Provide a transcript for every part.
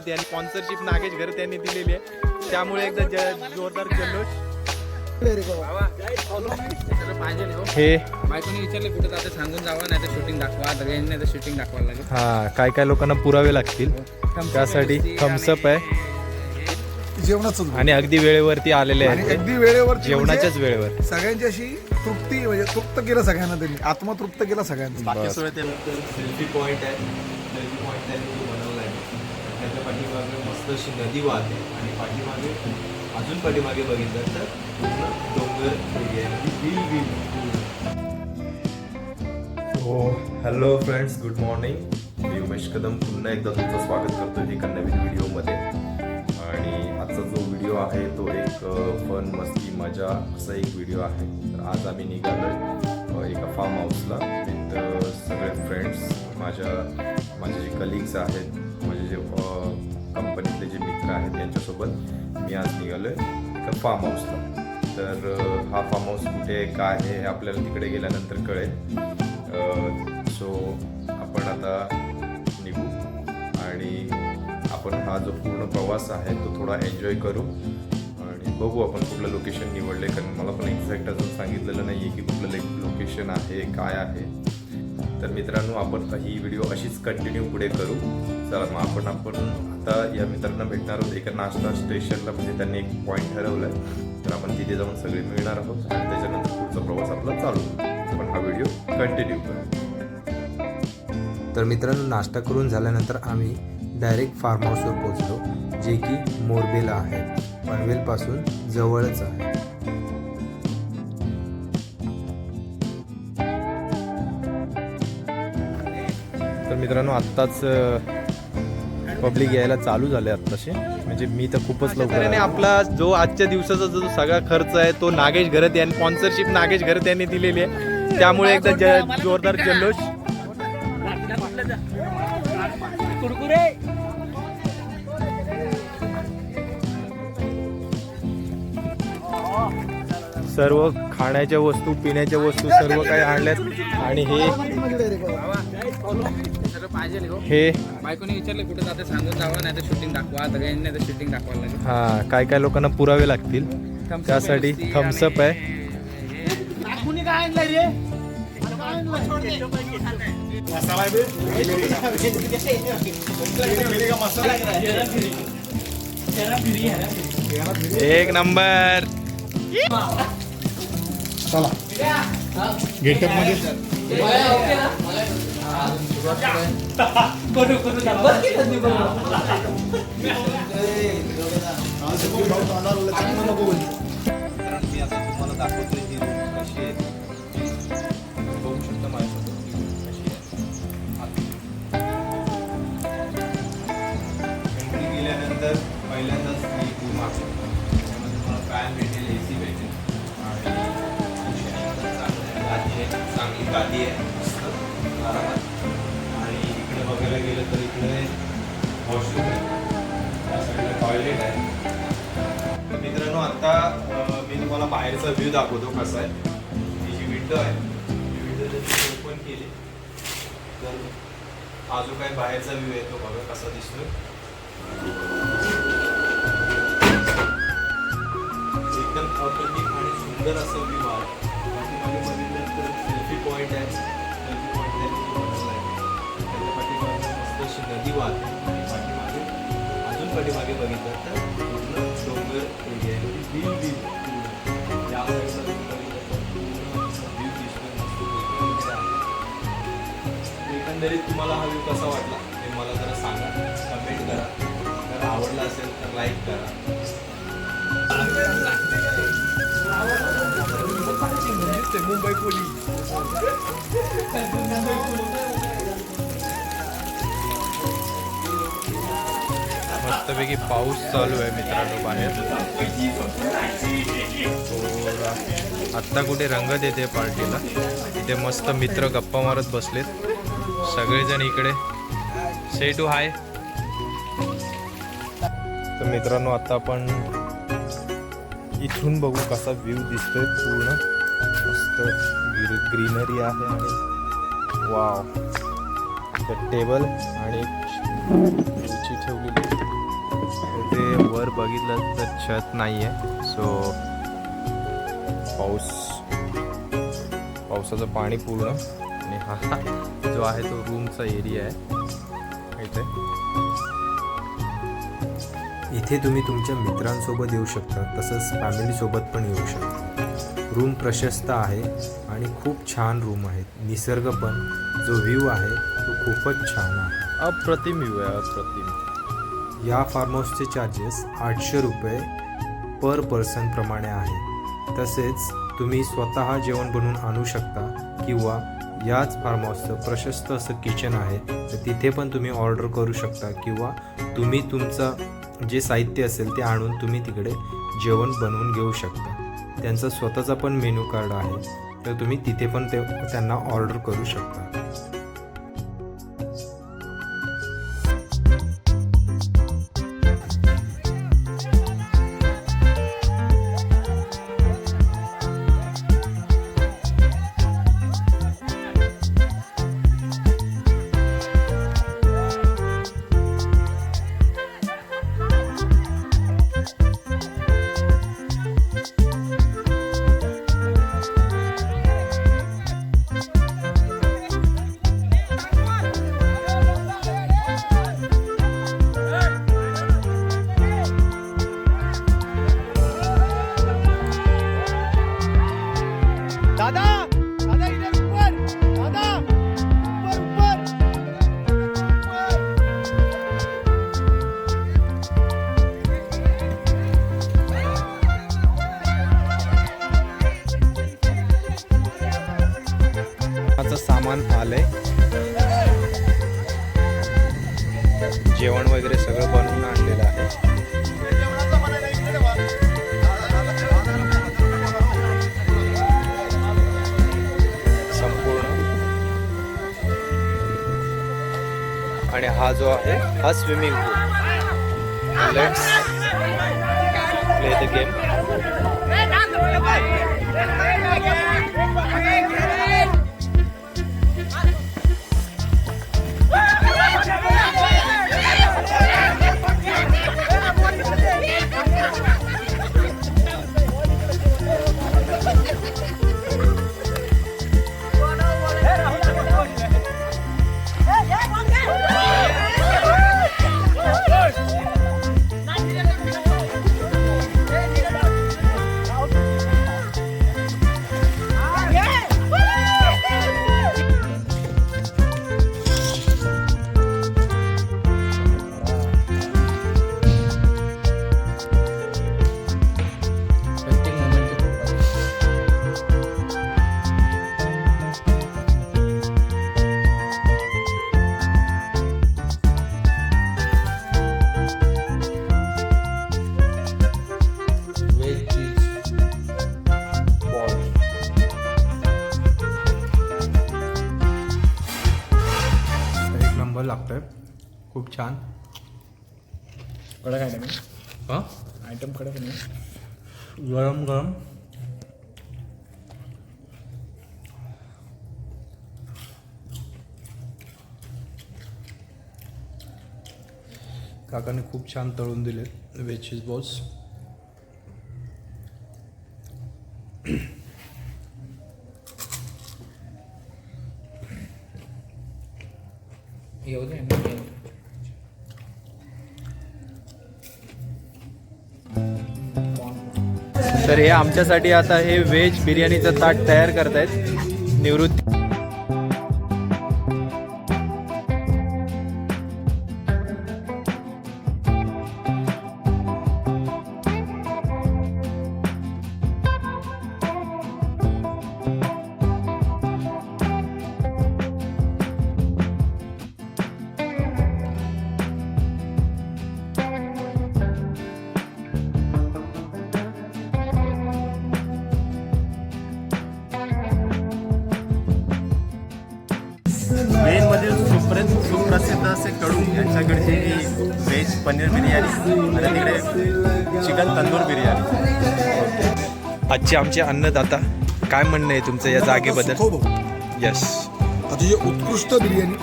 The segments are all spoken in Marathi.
तर त्यांनी स्पॉन्सरशिप नागेश घर त्यांनी दिलेली आहे. त्यामुळे एकदा जोरदार जल्लोष. हे बायकोने विचारले कुठे जाते? सांगून जावं नाही तर शूटिंग दाखवा दगड नाही तर शूटिंग दाखवायला लागेल. हा काय काय लोकांना पुरावे लागतील. त्यासाठी थम्सअप आहे. जेवणाचं आणि अगदी वेळेवरती आलेले आणि आहेत अगदी वेळेवर जेवणाच्याच वेळेवर. सगळ्यांची अशी तृप्ती म्हणजे तृप्त केलं सगळ्यांना त्यांनी. आत्मतृप्त केला सगळ्यांना. सेल्फी पॉईंट आहे सेल्फी पॉईंट आहे. पाठीमागे मस्त अशी नदी वाहते आणि पाठीमागे अजून पाठीमागे बघितलं तर पूर्ण डोंगर एरिया म्हणजे हो हॅलो फ्रेंड्स गुड मॉर्निंग मी उमेश कदम पुन्हा एकदा तुमचं स्वागत करतो एका नवीन व्हिडिओमध्ये. आणि आजचा जो व्हिडिओ आहे तो एक फन मस्ती मजा असा एक व्हिडिओ आहे. तर आज आम्ही निघालो एका फार्म हाऊसला विथ सगळे फ्रेंड्स माझ्या माझे जे कलिग्स आहेत जे कंपनीतले जे मित्र आहेत त्यांच्यासोबत मी आज निघालो आहे एका फार्म हाऊसला तर हा फार्म हाऊस कुठे काय आहे हे आपल्याला तिकडे गेल्यानंतर कळेल. सो आपण आता निघू आणि आपण हा जो पूर्ण प्रवास आहे तो थोडा एन्जॉय करू आणि बघू आपण कुठलं लोकेशन निवडले कारण मला पण एक्झॅक्ट अजून सांगितलेलं नाही आहे की कुठलं लोकेशन आहे काय आहे. तर मित्रांनो आपण ही व्हिडिओ अशीच कंटिन्यू पुढे करू. चला मग आपण आपण आता या मित्रांना भेटणार आहोत. एका नाश्ता स्टेशनला म्हणजे त्यांनी एक पॉईंट ठरवलं आहे तर आपण तिथे जाऊन सगळे मिळणार आहोत. आणि त्याच्यानंतर पुढचा प्रवास आपला चालू. आपण हा व्हिडिओ कंटिन्यू करू. तर मित्रांनो नाश्ता करून झाल्यानंतर आम्ही डायरेक्ट फार्म हाऊसवर पोहोचलो जे की मोरबेला आहे. पनवेलपासून जवळच आहे. तर मित्रांनो आत्ताच पब्लिक यायला चालू झाले आत्ताशी. म्हणजे मी तर खूपच लवकर आणि आपला जो आजच्या दिवसाचा जो सगळा खर्च आहे तो नागेश घरत यांनी स्पॉन्सरशिप नागेश घरत यांनी दिलेली आहे. त्यामुळे एकदा ज- जोरदार जल्लोष. सर्व खाण्याच्या वस्तू पिण्याच्या वस्तू सर्व काही आणल्यात. आणि हे हो हे हा काय काय लोकांना पुरावे लागतील. त्यासाठी थम्सअप आहे. एक नंबर. चला. गेटअपमध्ये? पहिल्यांदाच मी आता आहे चांगली गादी आहे मस्त आरामात. आणि इकडे बघायला गेलं तर इकडे वॉशरूम आहे. साईडला टॉयलेट आहे. तर मित्रांनो आता मी तुम्हाला बाहेरचा व्ह्यू दाखवतो कसा आहे. ही जी विंडो आहे ही विंडो जर तुम्ही ओपन केली तर हा जो काही बाहेरचा व्ह्यू आहे तो बघा कसा दिसतोय. एकदम ऑथेंटिक आणि सुंदर असं व्ह्यू सेल्फी पॉईंट आहे सेल्फी पॉईंट आहे त्याच्या पाठीमागे मस्त अशी नदी वाहते पाठीमागे अजून पाठीमागे बघितलं तर पूर्ण डोंगर एरिया आहे या साईडला बघितलं तर पूर्ण व्ह्यू एकंदरीत तुम्हाला हा व्ह्यू कसा वाटला ते मला जरा सांगा. कमेंट करा. जर आवडला असेल तर लाईक करा. मुंबई पोलीस मस्तपैकी पाऊस चालू आहे मित्रांनो बाहेर. आत्ता कुठे रंगत येते पार्टीला. इथे मस्त मित्र गप्पा मारत बसलेत. सगळेजण इकडे. से टू हाय तर मित्रांनो आता आपण इथून बघू कसा व्ह्यू दिसतोय पूर्ण. मस्त ग्रीनरी आहे आणि वाव टेबल आणि खुर्ची ठेवलेली ते वर बघितलं तर छत नाही आहे सो पाऊस पावसाचं पाणी पूर्ण. आणि हा जो आहे तो रूमचा एरिया आहे. इथे. इथे तुम्ही तुमच्या मित्रांसोबत येऊ शकता तसंच फॅमिलीसोबत पण येऊ शकता. रूम प्रशस्त आहे आणि खूप छान रूम आहेत निसर्ग पण जो व्ह्यू आहे तो खूपच छान आहे. अप्रतिम व्ह्यू आहे अप्रतिम. या फार्म हाऊसचे चार्जेस आठशे रुपये पर पर्सन प्रमाणे आहे. तसेच तुम्ही स्वतः जेवण बनवून आणू शकता किंवा याच फार्म हाऊसचं प्रशस्त असं किचन आहे तर तिथे पण तुम्ही ऑर्डर करू शकता किंवा तुम्ही तुमचं जे साहित्य असेल ते आणून तुम्ही तिकडे जेवण बनवून घेऊ शकता. त्यांचा स्वतःचा पण मेनू कार्ड आहे तर तुम्ही तिथे पण ते त्यांना ऑर्डर करू शकता. सामान आलंय. जेवण वगैरे सगळं बनवून आणलेलं आहे. संपूर्ण. आणि हा जो आहे हा swimming pool let's play the game number लागतोय. खूप छान. कडक आयटम हां? आयटम कडक नाही गरम गरम. काकाने खूप छान तळून दिले चीज बॉल्स येऊ दे तर हे आमच्यासाठी आता हे व्हेज बिर्याणीचं ताट तयार करतायत. निवृत्ती कडू यांच्याकडची ही व्हेज पनीर बिर्याणी आणि तिकडे चिकन तंदूर बिर्याणी. आजचे आमचे अन्नदाता काय म्हणणं आहे तुमचं या जागेबद्दल? हो भाऊ यस अतिशय उत्कृष्ट बिर्याणी.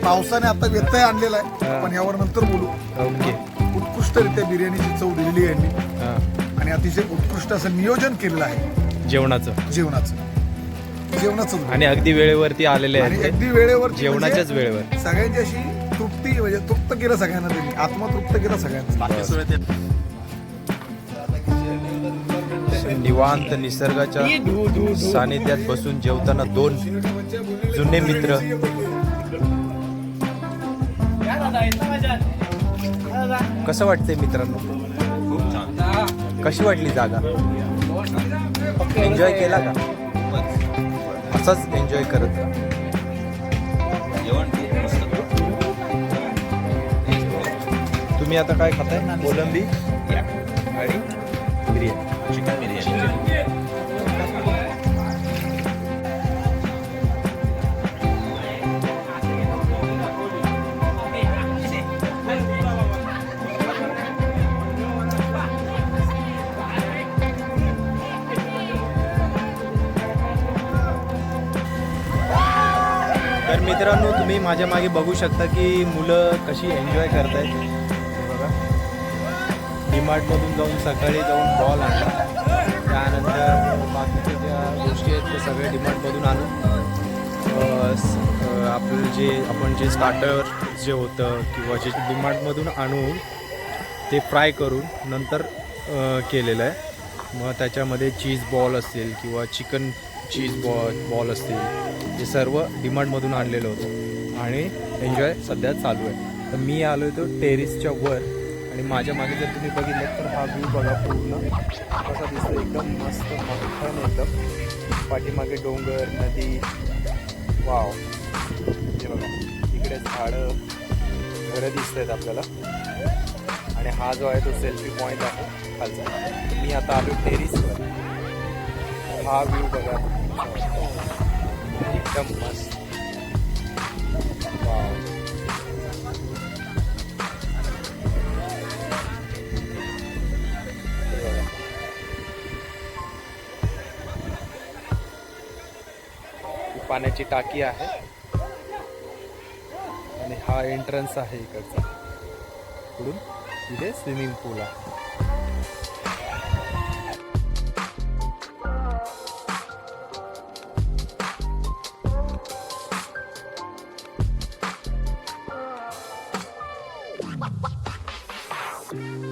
पावसाने आता व्यत्यय आणलेला आहे हा. आपण यावर नंतर बोलू. ओके. उत्कृष्टरित्या बिर्याणीची चव दिलेली आहे हा. आणि अतिशय उत्कृष्ट असं नियोजन केलेलं आहे. जेवणाचं. जेवणाचं. जेवणाचं. आणि अगदी वेळेवरती आलेले आहेत अगदी वेळेवर जेवणाच्याच वेळेवर. सगळ्यांची अशी तृप्ती म्हणजे तृप्त केलं सगळ्यांना त्यांनी. आत्मतृप्त केलं सगळ्यांना. बाकी सोय ते निवांत निसर्गाच्या सानिध्यात बसून जेवताना दोन जुने मित्र. कसं वाटतंय मित्रांनो? खूप छान. कशी वाटली जागा? एन्जॉय केला का? असाच एन्जॉय करत का तुम्ही आता काय खाताय? कोलंबी आणि बिर्याणी. चिकन बिर्याणी. तर मित्रांनो तुम्ही माझ्या मागे बघू शकता की मुलं कशी एन्जॉय करतायत. हे डीमार्टमधून जाऊन सकाळी जाऊन बॉल आणला. त्यानंतर बाकीच्या ज्या गोष्टी आहेत त्या सगळ्या डीमार्टमधून आणून आपलं जे आपण जे स्टार्टर जे होतं किंवा जे डीमार्टमधून आणून ते फ्राय करून नंतर केलेलं आहे. मग त्याच्यामध्ये चीज बॉल असतील किंवा चिकन चीज बॉल बॉल असतील जे सर्व डिमांडमधून आणलेलं होतं. आणि एन्जॉय सध्या चालू आहे. तर मी आलो होतो टेरिसच्या वर. आणि माझ्या मागे जर तुम्ही बघितलं तर हा व्ह्यू बघा पूर्ण. कसा दिसतो एकदम मस्त मोठ्ठन एकदम. पाठीमागे डोंगर नदी. वाव हे बघा. इकडे झाडं. घरं दिसत आहेत आपल्याला. आणि हा जो आहे तो सेल्फी पॉईंट आहे खालचा. मी आता आलो टेरिसवर हा व्ह्यू बघा. एकदम मस्त. पाण्याची टाकी आहे. आणि हा एंट्रन्स आहे इकडचा. इकडून तिथे स्विमिंग पूल आहे. तिकडे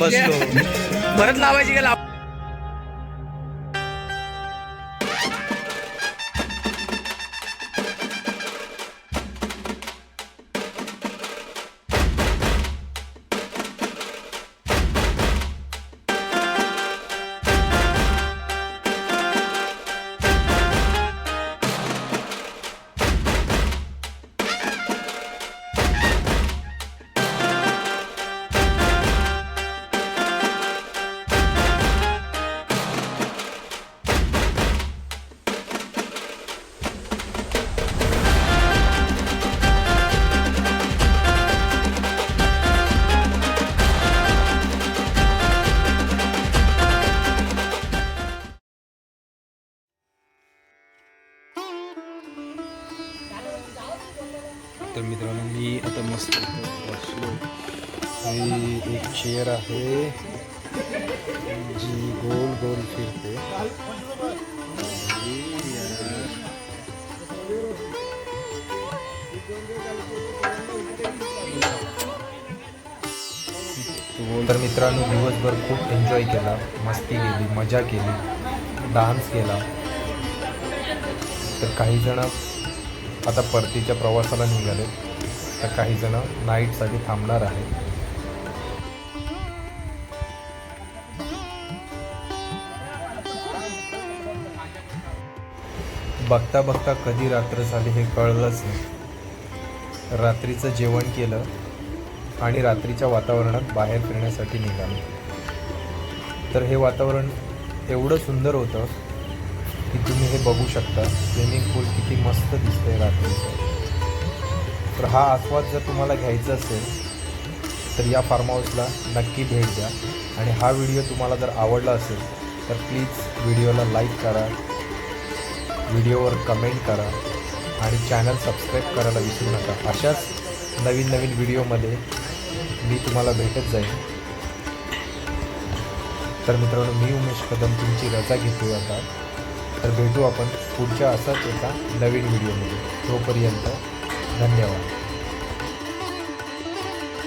बसलो. परत लावायची गेला तर मित्रांनो मी आता मस्त बसलो. ही एक चेअर आहे. जी गोल गोल फिरते. तर मित्रांनो दिवसभर खूप एन्जॉय केला. मस्ती केली मजा केली डान्स केला. तर काही जण आता परतीच्या प्रवासाला निघाले. तर काही जण नाईटसाठी थांबणार आहे बघता बघता कधी रात्र झाली हे कळलंच नाही. रात्रीचं जेवण केलं आणि रात्रीच्या वातावरणात बाहेर फिरण्यासाठी निघालो. तर हे वातावरण एवढं सुंदर होतं की तुम्ही हे बघू शकता. स्विमिंग पूल किती मस्त हा आस्वाद जर तुम्हाला घ्यायचा असेल तर या फार्म हाऊसला नक्की भेट द्या. आणि हा व्हिडिओ तुम्हाला जर आवडला असेल तर प्लीज व्हिडिओला लाईक करा व्हिडिओवर कमेंट करा आणि चॅनल सबस्क्राईब करायला विसरू नका. अशाच नवीन नवीन व्हिडिओमध्ये मी तुम्हाला भेटत जाईन. तर मित्रांनो मी उमेश कदम तुमची रजा घेतो आता. तर भेटू आपण पुढच्या असाच एका नवीन व्हिडिओमध्ये तोपर्यंत धन्यवाद.